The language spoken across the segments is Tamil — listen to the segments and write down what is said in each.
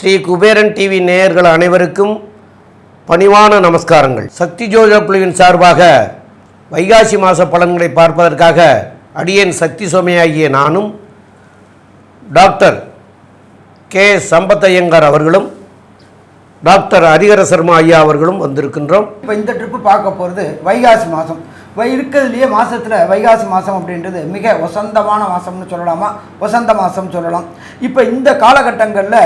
ஸ்ரீ குபேரன் டிவி நேயர்கள் அனைவருக்கும் பணிவான நமஸ்காரங்கள். சக்தி ஜோதிட குழுவின் சார்பாக வைகாசி மாத பலன்களை பார்ப்பதற்காக அடியேன் சக்தி சுவாமியாகிய நானும் டாக்டர் கே. சம்பத்தையங்கர் அவர்களும் டாக்டர் ஹரிஹர சர்மா ஐயா அவர்களும் வந்திருக்கின்றோம். இப்போ இந்த ட்ரிப்பு பார்க்க போகிறது வைகாசி மாதம் இருக்கிறதுலையே மாதத்தில் வைகாசி மாதம் அப்படின்றது மிக வசந்தமான மாதம்னு சொல்லலாமா? வசந்த மாதம் சொல்லலாம். இப்போ இந்த காலகட்டங்களில்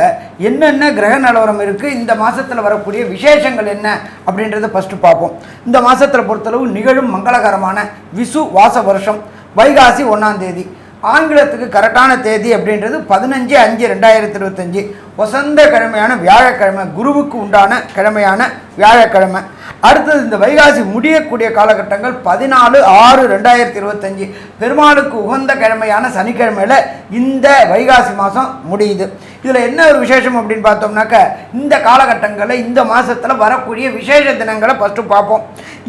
என்னென்ன கிரக நிலவரம் இருக்குது இந்த மாதத்தில் வரக்கூடிய விசேஷங்கள் என்ன? அப்படின்றத ஃபஸ்ட்டு பார்ப்போம். இந்த மாதத்தில் பொறுத்தளவு நிகழும் மங்களகரமான விசு வாச வருஷம் வைகாசி ஒன்றாம் தேதி. ஆங்கிலத்துக்கு கரெக்டான தேதி அப்படின்றது பதினஞ்சு அஞ்சு ரெண்டாயிரத்தி இருபத்தஞ்சி. வசந்த கிழமையான வியாழக்கிழமை குருவுக்கு உண்டான கிழமையான வியாழக்கிழமை. அடுத்தது இந்த வைகாசி முடியக்கூடிய காலகட்டங்கள் பதினாலு ஆறு ரெண்டாயிரத்தி இருபத்தஞ்சி. பெருமாளுக்கு உகந்த கிழமையான சனிக்கிழமையில் இந்த வைகாசி மாதம் முடியுது. இதில் என்ன ஒரு விசேஷம் அப்படின்னு பார்த்தோம்னாக்க இந்த காலகட்டங்களில் இந்த மாதத்தில் வரக்கூடிய விசேஷ தினங்களை ஃபஸ்ட்டு பார்ப்போம்.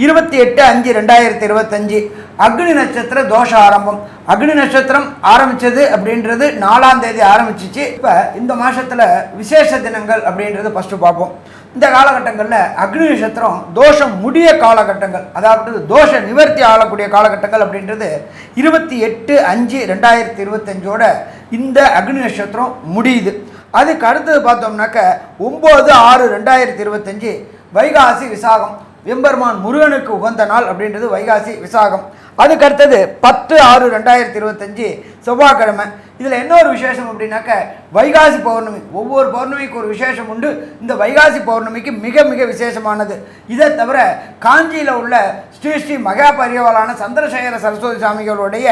இருபத்தி எட்டு அஞ்சு ரெண்டாயிரத்தி இருபத்தஞ்சி அக்னி நட்சத்திர தோஷ ஆரம்பம். அக்னி நட்சத்திரம் ஆரம்பித்தது அப்படின்றது நாலாம் தேதி ஆரம்பிச்சிச்சு. இப்போ இந்த மாதத்தில் விசேஷ தினங்கள் அப்படின்றது ஃபஸ்ட்டு பார்ப்போம். இந்த காலகட்டங்களில் அக்னி நட்சத்திரம் தோஷம் முடிய காலகட்டங்கள் அதாவது தோஷ நிவர்த்தி ஆளக்கூடிய காலகட்டங்கள் அப்படின்றது இருபத்தி எட்டு அஞ்சு ரெண்டாயிரத்தி இருபத்தஞ்சோட இந்த அக்னி நட்சத்திரம் முடியுது. அதுக்கு அடுத்தது பார்த்தோம்னாக்க ஒம்பது ஆறு ரெண்டாயிரத்தி இருபத்தஞ்சி வைகாசி விசாகம். வெம்பெருமான் முருகனுக்கு உகந்த நாள் அப்படின்றது வைகாசி விசாகம். அதுக்கு அடுத்தது பத்து ஆறு ரெண்டாயிரத்தி இருபத்தஞ்சி செவ்வாய்க்கிழமை. இதில் என்ன ஒரு விசேஷம் அப்படின்னாக்க வைகாசி பௌர்ணமி. ஒவ்வொரு பௌர்ணமிக்கு ஒரு விசேஷம் உண்டு. இந்த வைகாசி பௌர்ணமிக்கு மிக மிக விசேஷமானது. இதை தவிர காஞ்சியில் உள்ள ஸ்ரீ ஸ்ரீ மகா பரியவலான சந்திரசேகர சரஸ்வதி சாமிகளுடைய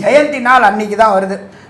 ஜெயந்தி நாள் அன்னைக்கு தான் வருது.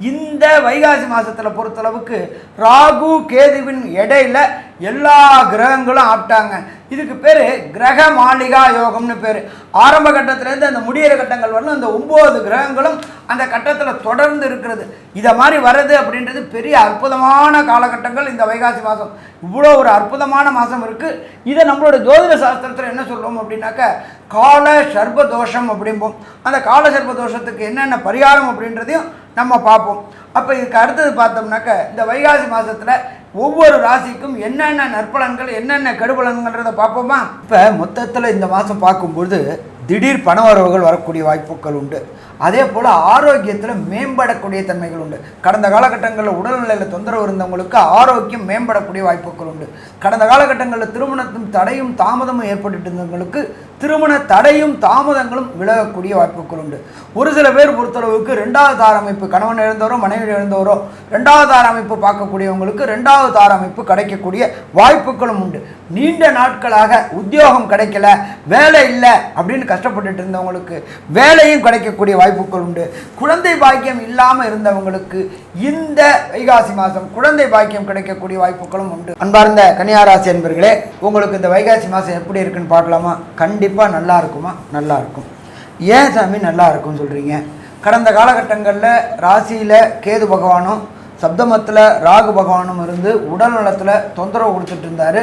இந்த வைகாசி மாதத்தில் பொறுத்தளவுக்கு ராகு கேதுவின் இடையில எல்லா கிரகங்களும் ஆப்டாங்க. இதுக்கு பேர் கிரக மாளிகா யோகம்னு பேர். ஆரம்ப கட்டத்திலேருந்து அந்த முடியிற கட்டங்கள் வரலும் அந்த ஒம்பது கிரகங்களும் அந்த கட்டத்தில் தொடர்ந்து இருக்கிறது. இதை மாதிரி வர்றது அப்படின்றது பெரிய அற்புதமான காலகட்டங்கள் இந்த வைகாசி மாதம் இவ்வளோ ஒரு அற்புதமான மாதம் இருக்குது இதை நம்மளோட ஜோதிட சாஸ்திரத்தில் என்ன சொல்லுவோம் அப்படின்னாக்க கால சர்ப தோஷம் அப்படிம்போம். அந்த கால சர்ப தோஷத்துக்கு என்னென்ன பரிகாரம் அப்படின்றதையும் நம்ம பார்ப்போம். அப்போ இதுக்கு அடுத்தது பார்த்தோம்னாக்க இந்த வைகாசி மாதத்தில் ஒவ்வொரு ராசிக்கும் என்னென்ன நற்பலன்கள் என்னென்ன கெடுபலன்கள்ன்றதை பார்ப்போமா? இப்போ மொத்தத்தில் இந்த மாதம் பார்க்கும்பொழுது திடீர் பண வரவுகள் வரக்கூடிய வாய்ப்புகள் உண்டு. அதே போல் ஆரோக்கியத்தில் மேம்படக்கூடிய தன்மைகள் உண்டு. கடந்த காலகட்டங்களில் உடல்நிலையில் தொந்தரவு இருந்தவங்களுக்கு ஆரோக்கியம் மேம்படக்கூடிய வாய்ப்புகள் உண்டு. கடந்த காலகட்டங்களில் திருமணத்தும் தடையும் தாமதமும் ஏற்பட்டு இருந்தவங்களுக்கு திருமண தடையும் தாமதங்களும் விலகக்கூடிய வாய்ப்புகள் உண்டு. ஒரு சில பேர் பொறுத்தளவுக்கு ரெண்டாவது தார அமைப்பு கணவன் இழந்தவரோ மனைவி இழந்தவரோ ரெண்டாவது தார அமைப்பு பார்க்கக்கூடியவங்களுக்கு ரெண்டாவது தார அமைப்பு கிடைக்கக்கூடிய வாய்ப்புகளும் உண்டு. நீண்ட நாட்களாக உத்தியோகம் கிடைக்கல வேலை இல்லை அப்படின்னு கஷ்டப்பட்டுட்டு இருந்தவங்களுக்கு வேலையும் கிடைக்கக்கூடிய வாய்ப்புகள் உண்டு. குழந்தை பாக்கியம் இல்லாமல் இருந்தவங்களுக்கு இந்த வைகாசி மாதம் குழந்தை பாக்கியம் கிடைக்கக்கூடிய வாய்ப்புகளும் உண்டு. அன்பார்ந்த கன்னியாராசி என்பர்களே உங்களுக்கு இந்த வைகாசி மாதம் எப்படி இருக்குன்னு பார்க்கலாமா? கண்டிப்பாக நல்லா இருக்குமா? நல்லா இருக்கும். ஏன் சாமி நல்லா இருக்கும்னு சொல்கிறீங்க கடந்த காலகட்டங்களில் ராசியில் கேது பகவானும் சப்தமத்தில் ராகு பகவானும் இருந்து உடல் நலத்தில் தொந்தரவு கொடுத்துட்டு இருந்தார்.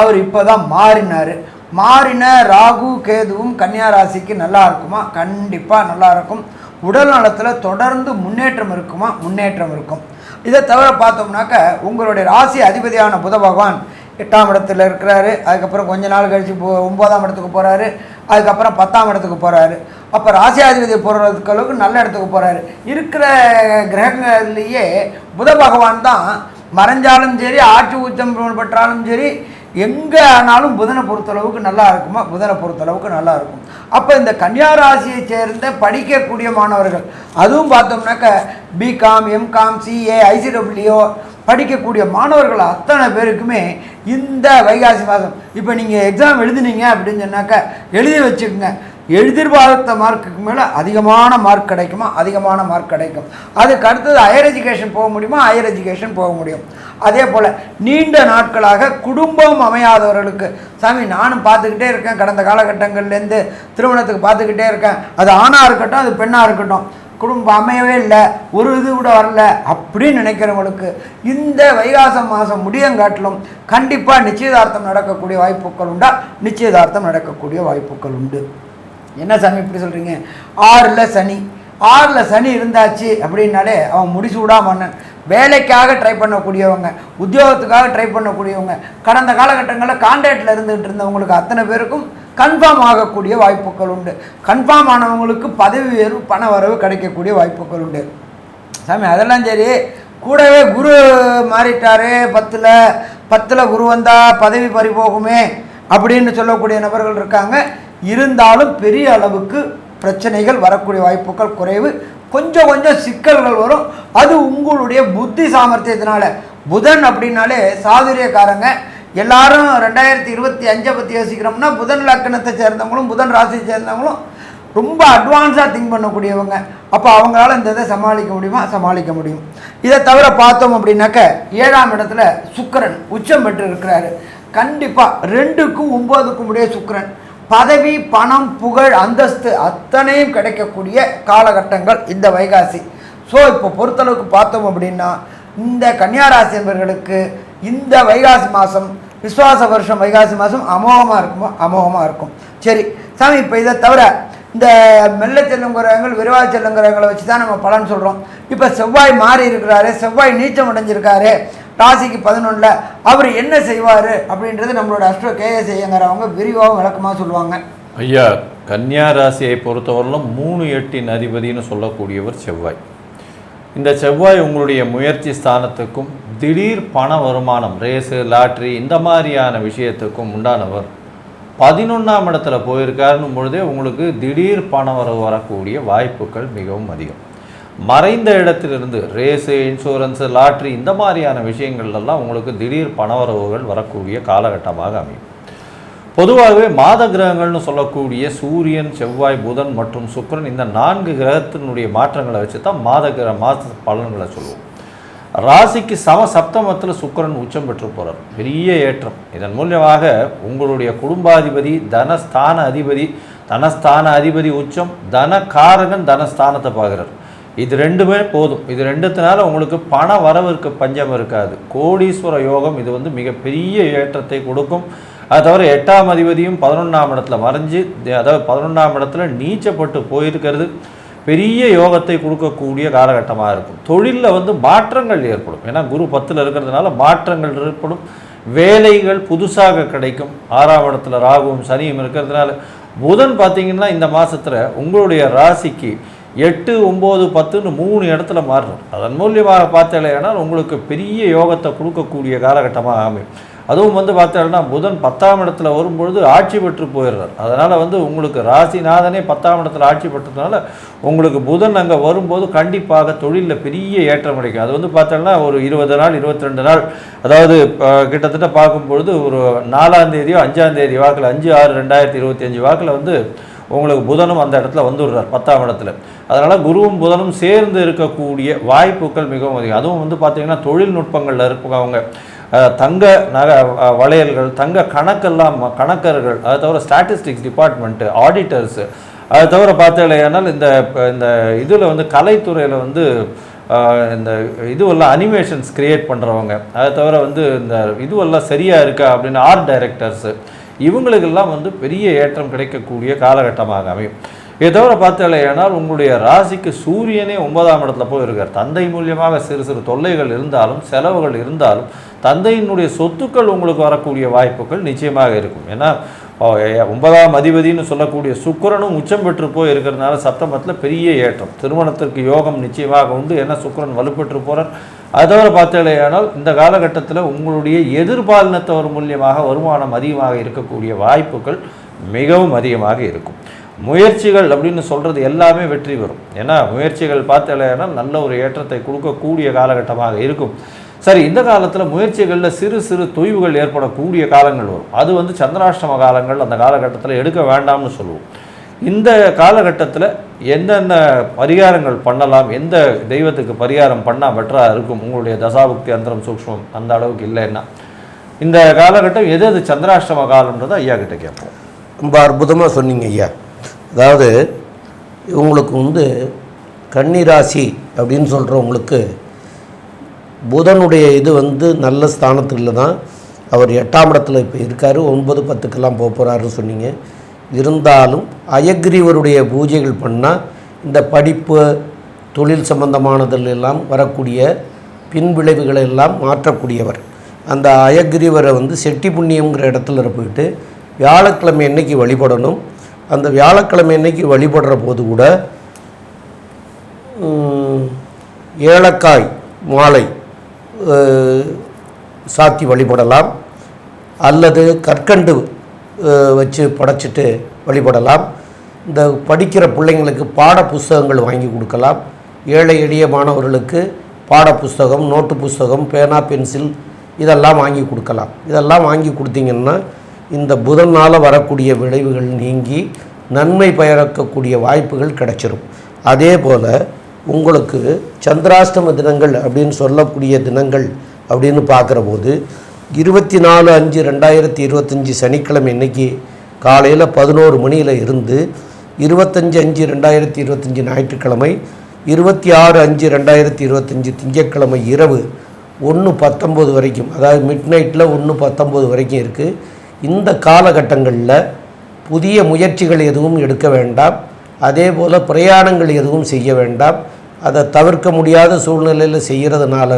அவர் இப்போ தான் மாறினார். மாறின ராகு கேதுவும் கன்னியா ராசிக்கு நல்லா இருக்குமா? கண்டிப்பாக நல்லா இருக்கும். உடல் நலத்தில் தொடர்ந்து முன்னேற்றம் இருக்குமா? முன்னேற்றம் இருக்கும். இதை தவிர பார்த்தோம்னாக்க உங்களுடைய ராசி அதிபதியான புத பகவான் எட்டாம் இடத்துல இருக்கிறாரு. அதுக்கப்புறம் கொஞ்ச நாள் கழித்து போ ஒன்பதாம் இடத்துக்கு போகிறாரு அதுக்கப்புறம் பத்தாம் இடத்துக்கு போகிறாரு அப்போ ராசியாதிபதி போகிறதுக்கு அளவுக்கு நல்ல இடத்துக்கு போகிறாரு இருக்கிற கிரகங்கள்லேயே புத பகவான் தான் மறைஞ்சாலும் சரி ஆட்சி உச்சம் பெற்றாலும் சரி எங்கே ஆனாலும் புதனை பொறுத்தளவுக்கு நல்லா இருக்குமா? புதனை பொறுத்தளவுக்கு நல்லா இருக்கும். அப்போ இந்த கன்னியா ராசியை சேர்ந்த படிக்கக்கூடிய மாணவர்கள் அதுவும் பார்த்தோம்னாக்க பிகாம் எம்காம் சிஏ ஐசிடபிள்யூ படிக்கக்கூடிய மாணவர்கள் அத்தனை பேருக்குமே இந்த வைகாசி மாதம். இப்போ நீங்கள் எக்ஸாம் எழுதுனீங்க அப்படின்னு சொன்னாக்க எழுதி வச்சுக்கோங்க. எதிர்பார்த்த மார்க்குக்கு மேலே அதிகமான மார்க் கிடைக்குமா? அதிகமான மார்க் கிடைக்கும். அதுக்கு அடுத்தது ஹையர் எஜுகேஷன் போக முடியுமா? ஹையர் எஜுகேஷன் போக முடியும். அதே போல் நீண்ட நாட்களாக குடும்பம் அமையாதவர்களுக்கு சாமி நானும் பார்த்துக்கிட்டே இருக்கேன். கடந்த காலகட்டங்கள்லேருந்து திருமணத்துக்கு பார்த்துக்கிட்டே இருக்கேன். அது ஆணாக இருக்கட்டும் அது பெண்ணாக இருக்கட்டும். குடும்பம் அமையவே இல்லை ஒரு இது கூட வரல அப்படின்னு நினைக்கிறவங்களுக்கு இந்த வைகாசம் மாதம் முடியங்காட்டிலும் கண்டிப்பாக நிச்சயதார்த்தம் நடக்கக்கூடிய வாய்ப்புகள் உண்டா? நிச்சயதார்த்தம் நடக்கக்கூடிய வாய்ப்புகள் உண்டு. என்ன சாமி இப்படி சொல்கிறீங்க ஆறில் சனி. ஆறில் சனி இருந்தாச்சு அப்படின்னாலே அவன் முடிசூடாக மன்னன். வேலைக்காக ட்ரை பண்ணக்கூடியவங்க உத்தியோகத்துக்காக ட்ரை பண்ணக்கூடியவங்க கடந்த காலகட்டங்களில் கான்ட்ராக்டில் இருந்துகிட்டு இருந்தவங்களுக்கு அத்தனை பேருக்கும் கன்ஃபார்ம் ஆகக்கூடிய வாய்ப்புகள் உண்டு. கன்ஃபார்ம் ஆனவங்களுக்கு பதவி உயர்வு பண வரவு கிடைக்கக்கூடிய வாய்ப்புகள் உண்டு. சாமி அதெல்லாம் சரி. கூடவே குரு மாறிட்டாரு பத்தில். பத்தில் குரு வந்தால் பதவி பறி போகுமே அப்படின்னு சொல்லக்கூடிய நபர்கள் இருக்காங்க. இருந்தாலும் பெரிய அளவுக்கு பிரச்சனைகள் வரக்கூடிய வாய்ப்புகள் குறைவு. கொஞ்சம் கொஞ்சம் சிக்கல்கள் வரும். அது உங்களுடைய புத்தி சாமர்த்தியத்தினால. புதன் அப்படின்னாலே சாதுரியக்காரங்க. எல்லாரும் ரெண்டாயிரத்தி இருபத்தி அஞ்சை பற்றி யோசிக்கிறோம்னா புதன் லக்கணத்தை சேர்ந்தவங்களும் புதன் ராசியை சேர்ந்தவங்களும் ரொம்ப அட்வான்ஸாக திங்க் பண்ணக்கூடியவங்க. அப்போ அவங்களால இந்த இதை சமாளிக்க முடியுமா? சமாளிக்க முடியும். இதை தவிர பார்த்தோம் அப்படின்னாக்க ஏழாம் இடத்துல சுக்கரன் உச்சம் பெற்று இருக்கிறாரு கண்டிப்பாக ரெண்டுக்கும் ஒம்போதுக்கும் உடைய சுக்கரன். பதவி பணம் புகழ் அந்தஸ்து அத்தனையும் கிடைக்கக்கூடிய காலகட்டங்கள் இந்த வைகாசி. ஸோ இப்போ பொறுத்தளவுக்கு பார்த்தோம் அப்படின்னா இந்த கன்னியாராசி என்பவர்களுக்கு இந்த வைகாசி மாதம் விஸ்வாச வருஷம் வைகாசி மாதம் அமோகமாக இருக்குமோ? அமோகமாக இருக்கும். சரி சாமி இப்போ இதை தவிர இந்த மெல்ல செல்லும் கிரகங்கள் விரிவாக செல்லும் கிரகங்களை வச்சு தான் நம்ம பலன் சொல்கிறோம் இப்போ செவ்வாய் மாறி இருக்கிறாரு செவ்வாய் நீச்சம் அடைஞ்சிருக்காரு. ராசிக்கு பதினொன்றில் அவர் என்ன செய்வார் அப்படின்றது நம்மளோட அஷ்டோ கேஎஸ் ஐயங்கிறவங்க விரிவாகவும் விளக்கமாக சொல்லுவாங்க. ஐயா கன்னியா ராசியை பொறுத்தவரையிலும் மூணு எட்டின் அதிபதினு சொல்லக்கூடியவர் செவ்வாய். இந்த செவ்வாய் உங்களுடைய முயற்சி ஸ்தானத்துக்கும் திடீர் பண வருமானம் ரேஸு லாட்ரி இந்த மாதிரியான விஷயத்துக்கும் உண்டானவர் பதினொன்றாம் இடத்துல போயிருக்காருன்னு பொழுதே உங்களுக்கு திடீர் பண வரவு வரக்கூடிய வாய்ப்புகள் மிகவும் அதிகம். மறைந்த இடத்திலிருந்து ரேஸு இன்சூரன்ஸு லாட்ரி இந்த மாதிரியான விஷயங்கள்லாம் உங்களுக்கு திடீர் பணவரவுகள் வரக்கூடிய காலகட்டமாக அமையும். பொதுவாகவே மாத கிரகங்கள்னு சொல்லக்கூடிய சூரியன் செவ்வாய் புதன் மற்றும் சுக்கிரன் இந்த நான்கு கிரகத்தினுடைய மாற்றங்களை வச்சு தான் மாத கிரக மாத பலன்களை சொல்லுவோம். ராசிக்கு சம சப்தமத்தில் சுக்கிரன் உச்சம் பெற்று போகிறார் பெரிய ஏற்றம். இதன் மூலியமாக உங்களுடைய குடும்பாதிபதி தனஸ்தான அதிபதி தனஸ்தான அதிபதி உச்சம் தனகாரகன் தனஸ்தானத்தை பார்க்குறார். இது ரெண்டுமே போதும். இது ரெண்டுத்தினால உங்களுக்கு பண வரவிற்கு பஞ்சம் இருக்காது. கோடீஸ்வர யோகம் இது வந்து மிகப்பெரிய ஏற்றத்தை கொடுக்கும். அது தவிர எட்டாம் அதிபதியும் பதினொன்றாம் இடத்துல மறைஞ்சு அதாவது பதினொன்றாம் இடத்துல நீச்சப்பட்டு போயிருக்கிறது. பெரிய யோகத்தை கொடுக்கக்கூடிய காலகட்டமாக இருக்கும். தொழிலில் வந்து மாற்றங்கள் ஏற்படும். ஏன்னா குரு பத்தில் இருக்கிறதுனால மாற்றங்கள் ஏற்படும். வேலைகள் புதுசாக கிடைக்கும். ஆறாம் இடத்துல ராகுவும் சனியும் இருக்கிறதுனால புதன் பார்த்தீங்கன்னா இந்த மாதத்தில் உங்களுடைய ராசிக்கு எட்டு ஒம்பது பத்துன்னு மூணு இடத்துல மாறுறோம் அதன் மூலியமாக பார்த்தீங்கன்னா உங்களுக்கு பெரிய யோகத்தை கொடுக்கக்கூடிய காலகட்டமாக அமையும். அதுவும் வந்து பார்த்தீங்கன்னா புதன் பத்தாம் இடத்துல வரும்பொழுது ஆட்சி பெற்று போயிடுறார். அதனால் வந்து உங்களுக்கு ராசிநாதனே பத்தாம் இடத்துல ஆட்சி பெற்றதுனால உங்களுக்கு புதன் அங்கே வரும்போது கண்டிப்பாக தொழிலில் பெரிய ஏற்றம் கிடைக்கும் அது வந்து பார்த்தோன்னா ஒரு இருபது நாள் இருபத்தி ரெண்டு நாள். அதாவது கிட்டத்தட்ட பார்க்கும்பொழுது ஒரு நாலாம் தேதியோ அஞ்சாம் தேதி வாக்கில் அஞ்சு ஆறு ரெண்டாயிரத்தி இருபத்தி அஞ்சு வாக்கில் வந்து உங்களுக்கு புதனும் அந்த இடத்துல வந்துடுறார் பத்தாம் இடத்துல. அதனால் குருவும் புதனும் சேர்ந்து இருக்கக்கூடிய வாய்ப்புகள் மிகவும் அதிகம். அதுவும் வந்து பார்த்தீங்கன்னா தொழில்நுட்பங்களில் இருப்பவங்க தங்க நக வளையல்கள் தங்க கணக்கெல்லாம் ம- கணக்கர்கள் அதை தவிர ஸ்டாட்டிஸ்டிக்ஸ் டிபார்ட்மெண்ட்டு ஆடிட்டர்ஸு அதை தவிர பார்த்தீங்கன்னா இந்த இந்த இதில் வந்து கலைத்துறையில் வந்து இந்த இதுவெல்லாம் அனிமேஷன்ஸ் கிரியேட் பண்ணுறவங்க அதை தவிர வந்து இந்த இதுவெல்லாம் சரியாக இருக்கா அப்படின்னு ஆர்ட் டைரக்டர்ஸு இவங்களுக்கெல்லாம் வந்து பெரிய ஏற்றம் கிடைக்கக்கூடிய காலகட்டமாக அமையும். இதை தவிர பார்த்தாலேயானால் உங்களுடைய ராசிக்கு சூரியனே ஒன்பதாம் இடத்துல போய் இருக்கார் தந்தை மூலியமாக சிறு சிறு தொல்லைகள் இருந்தாலும் செலவுகள் இருந்தாலும் தந்தையினுடைய சொத்துக்கள் உங்களுக்கு வரக்கூடிய வாய்ப்புகள் நிச்சயமாக இருக்கும். ஏன்னா ஒன்பதாம் அதிபதினு சொல்லக்கூடிய சுக்கிரனும் உச்சம் பெற்று போய் இருக்கிறதுனால சப்தமத்தில் பெரிய ஏற்றம். திருமணத்திற்கு யோகம் நிச்சயமாக உண்டு. ஏன்னா சுக்கரன் வலுப்பெற்று போகிறார் அது தவிர பார்த்தாலேயானால் இந்த காலகட்டத்தில் உங்களுடைய எதிர்பாலினத்தவர் மூலியமாக வருமானம் அதிகமாக இருக்கக்கூடிய வாய்ப்புகள் மிகவும் அதிகமாக இருக்கும். முயற்சிகள் அப்படின்னு சொல்கிறது எல்லாமே வெற்றி பெறும். ஏன்னா முயற்சிகள் பார்த்தாலேயானால் நல்ல ஒரு ஏற்றத்தை கொடுக்கக்கூடிய காலகட்டமாக இருக்கும். சரி இந்த காலத்தில் முயற்சிகளில் சிறு சிறு தொய்வுகள் ஏற்படக்கூடிய காலங்கள் வரும். அது வந்து சந்திராஷ்டம காலங்கள் அந்த காலகட்டத்தில் எடுக்க வேண்டாம்னு சொல்லுவோம். இந்த காலகட்டத்தில் என்னென்ன பரிகாரங்கள் பண்ணலாம் எந்த தெய்வத்துக்கு பரிகாரம் பண்ணால் பெட்டராக இருக்கும் உங்களுடைய தசாபுக்தி அந்தரம் சூக்ஷ்மம் அந்த அளவுக்கு இல்லைன்னா. இந்த காலகட்டம் எது எது சந்திராஷ்டம காலம்ன்றதை ஐயா கிட்ட கேட்போம். ரொம்ப அற்புதமாக சொன்னீங்க ஐயா. அதாவது இவங்களுக்கு வந்து கன்னிராசி அப்படின்னு சொல்கிறவங்களுக்கு புதனுடைய இது வந்து நல்ல ஸ்தானத்தில் தான் அவர் எட்டாம் இடத்துல இப்போ இருக்கார். ஒன்பது பத்துக்கெல்லாம் போக போகிறாருன்னு சொன்னீங்க. இருந்தாலும் அயக்ரீவருடைய பூஜைகள் பண்ணால் இந்த படிப்பு தொழில் சம்பந்தமானதில் எல்லாம் வரக்கூடிய பின்விளைவுகளை எல்லாம் மாற்றக்கூடியவர். அந்த அயக்ரீவரை வந்து செட்டி புண்ணியங்கிற இடத்துல போயிட்டு வியாழக்கிழமை என்றைக்கு வழிபடணும்? அந்த வியாழக்கிழமை என்றைக்கு வழிபடுற போது கூட ஏலக்காய் மாலை சாத்தி வழிபடலாம். அல்லது கற்கண்டு வச்சு படைச்சிட்டு வழிபடலாம். இந்த படிக்கிற பிள்ளைங்களுக்கு பாட புஸ்தகங்கள் வாங்கி கொடுக்கலாம். ஏழை எளிய மாணவர்களுக்கு பாட புஸ்தகம் நோட்டு புஸ்தகம் பேனா பென்சில் இதெல்லாம் வாங்கி கொடுக்கலாம். இதெல்லாம் வாங்கி கொடுத்தீங்கன்னா இந்த புதனால் வரக்கூடிய விளைவுகள் நீங்கி நன்மை பயக்கக்கூடிய வாய்ப்புகள் கிடைச்சிரும். அதே போல் உங்களுக்கு சந்திராஷ்டம தினங்கள் அப்படின்னு சொல்லக்கூடிய தினங்கள் அப்படின்னு பார்க்குற போது இருபத்தி நாலு அஞ்சு ரெண்டாயிரத்தி இருபத்தஞ்சி சனிக்கிழமை இன்னைக்கு காலையில் பதினோரு மணியில் இருந்து இருபத்தஞ்சு அஞ்சு ரெண்டாயிரத்தி இருபத்தஞ்சி ஞாயிற்றுக்கிழமை இருபத்தி ஆறு அஞ்சு ரெண்டாயிரத்தி இருபத்தஞ்சி திங்கட்கிழமை இரவு ஒன்று பத்தொம்போது வரைக்கும் அதாவது மிட் நைட்டில் ஒன்று பத்தொம்போது வரைக்கும் இருக்குது இந்த காலகட்டங்களில் புதிய முயற்சிகள் எதுவும் எடுக்க வேண்டாம். அதே போல் பிரயாணங்கள் எதுவும் செய்ய வேண்டாம். அதை தவிர்க்க முடியாத சூழ்நிலையில் செய்கிறதுனால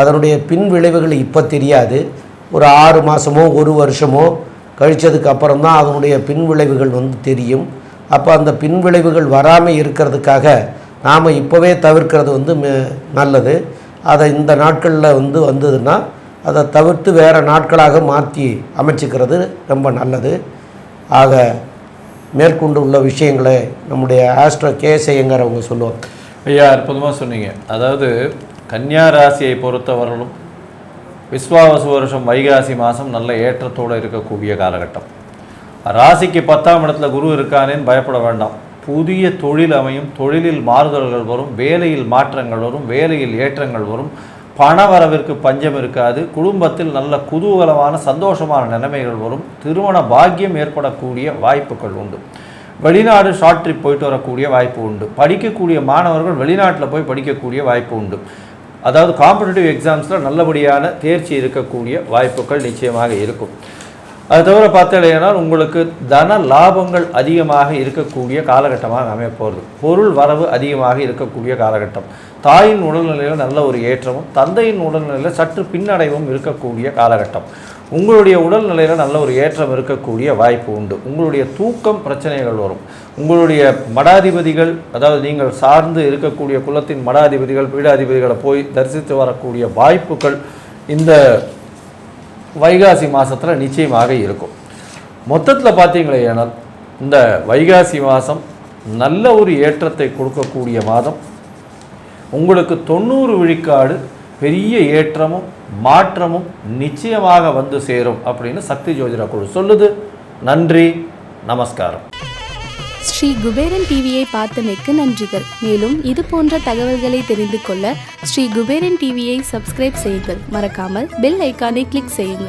அதனுடைய பின் விளைவுகள் இப்போ தெரியாது. ஒரு ஆறு மாதமோ ஒரு வருஷமோ கழிச்சதுக்கு அப்புறம் தான் அதனுடைய பின் விளைவுகள் வந்து தெரியும். அப்போ அந்த பின் விளைவுகள் வராமல் இருக்கிறதுக்காக நாம் இப்போவே தவிர்க்கிறது வந்து நல்லது. அதை இந்த நாட்களில் வந்து வந்ததுன்னா அதை தவிர்த்து வேறு நாட்களாக மாற்றி அமைச்சிக்கிறது ரொம்ப நல்லது. ஆக மேற்கொண்டு உள்ள விஷயங்களை நம்முடைய ஆஸ்ட்ரோ கேசையங்கர் அவங்க சொல்லுவாங்க. ஐயா அற்புதமாக சொன்னீங்க. அதாவது கன்னியா ராசியை பொறுத்தவரையிலும் விஸ்வாவசு வருஷம் வைகாசி மாதம் நல்ல ஏற்றத்தோடு இருக்கக்கூடிய காலகட்டம். ராசிக்கு பத்தாம் இடத்துல குரு இருக்கானேன்னு பயப்பட வேண்டாம். புதிய தொழில் அமையும் தொழிலில் மாறுதல்கள் வரும் வேலையில் மாற்றங்கள் வரும் வேலையில் ஏற்றங்கள் வரும். பண வரவிற்கு பஞ்சம் இருக்காது. குடும்பத்தில் நல்ல குதூகலமான சந்தோஷமான நிலைமைகள் வரும். திருமண பாக்கியம் ஏற்படக்கூடிய வாய்ப்புகள் உண்டு. வெளிநாடு ஷார்ட் ட்ரிப் போயிட்டு வரக்கூடிய வாய்ப்பு உண்டு. படிக்கக்கூடிய மாணவர்கள் வெளிநாட்டில் போய் படிக்கக்கூடிய வாய்ப்பு உண்டு. அதாவது காம்படிட்டிவ் எக்ஸாம்ஸில் நல்லபடியான தேர்ச்சி இருக்கக்கூடிய வாய்ப்புகள் நிச்சயமாக இருக்கும். அது தவிர பார்த்தீங்கன்னா உங்களுக்கு தன லாபங்கள் அதிகமாக இருக்கக்கூடிய காலகட்டமாக அமையப்போகிறது பொருள் வரவு அதிகமாக இருக்கக்கூடிய காலகட்டம். தாயின் உடல்நிலையில் நல்ல ஒரு ஏற்றமும் தந்தையின் உடல்நிலையில் சற்று பின்னடைவும் இருக்கக்கூடிய காலகட்டம். உங்களுடைய உடல்நிலையில் நல்ல ஒரு ஏற்றம் இருக்கக்கூடிய வாய்ப்பு உண்டு. உங்களுடைய தூக்கம் பிரச்சனைகள் வரும். உங்களுடைய மடாதிபதிகள் அதாவது நீங்கள் சார்ந்து இருக்கக்கூடிய குலத்தின் மடாதிபதிகள் பீடாதிபதிகளை போய் தரிசித்து வரக்கூடிய வாய்ப்புகள் இந்த வைகாசி மாதத்தில் நிச்சயமாக இருக்கும். மொத்தத்தில் பார்த்தீங்களே ஏனால் இந்த வைகாசி மாதம் நல்ல ஒரு ஏற்றத்தை கொடுக்கக்கூடிய மாதம். உங்களுக்கு தொண்ணூறு விழுக்காடு பெரிய ஏற்றமும் மாற்றமும் நிச்சயமாக வந்து சேரும் அப்படின்னு சக்தி ஜோதிட குழு சொல்லுது. நன்றி நமஸ்காரம். ஸ்ரீ குபேரன் டிவியை பார்த்தமைக்கு நன்றிகள். மேலும் இது போன்ற தகவல்களை தெரிந்து கொள்ள ஸ்ரீ குபேரன் டிவியை சப்ஸ்கிரைப் செய்யுங்கள். மறக்காமல் பெல் ஐக்கானை கிளிக் செய்யுங்கள்.